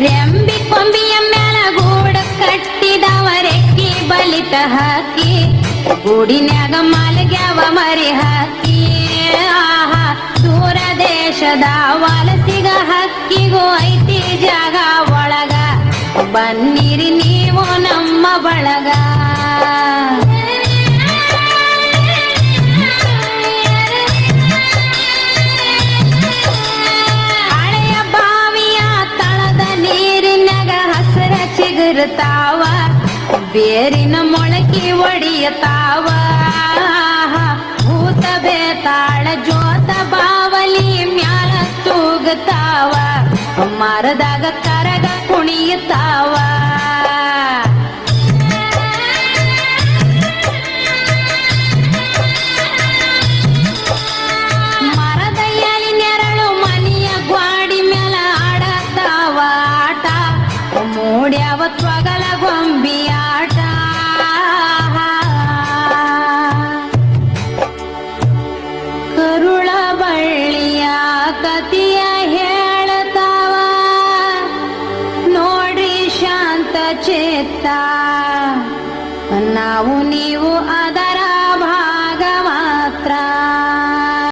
ಗೊಂಬಿಯ ಮ್ಯಾಲ ಗೂಡ ಕಟ್ಟಿದವರೆಕ್ಕಿ ಬಲಿತ ಹಾಕಿ. ಗೂಡಿನ್ಯಾಗ ಮಲಗ್ಯಾವ ಮರಿ ಹಾಕಿ. ಆಹಾ, ದೂರ ದೇಶದ ವಲಸಿಗ ಹಕ್ಕಿಗೂ ಐತಿ ಜಾಗ ಒಳಗ. ಬನ್ನಿರಿ ನೀವು ನಮ್ಮ ಬಳಗ. ಚಿಗುರುತ್ತಾವ ಬೇರಿನ ಮೊಳಕಿ ಒಡಿಯತಾವ. ಭೂತ ಬೇತಾಳ ಜೋತ ಬಾವಲಿ ಮ್ಯಾಲ ತೂಗತಾವ ಮರದಾಗ ಕರಗ ಕುಣಿಯುತ್ತಾವ ಮೂಡ್ಯಾವ ತ್ವಗಲ ಗೊಂಬಿ ಆಟ ಕರುಳ ಬಳ್ಳಿಯ ಕತಿಯ ಹೇಳತಾವ ನೋಡ್ರಿ ಶಾಂತ ಚೇತ ನಾವು ನೀವು ಅದ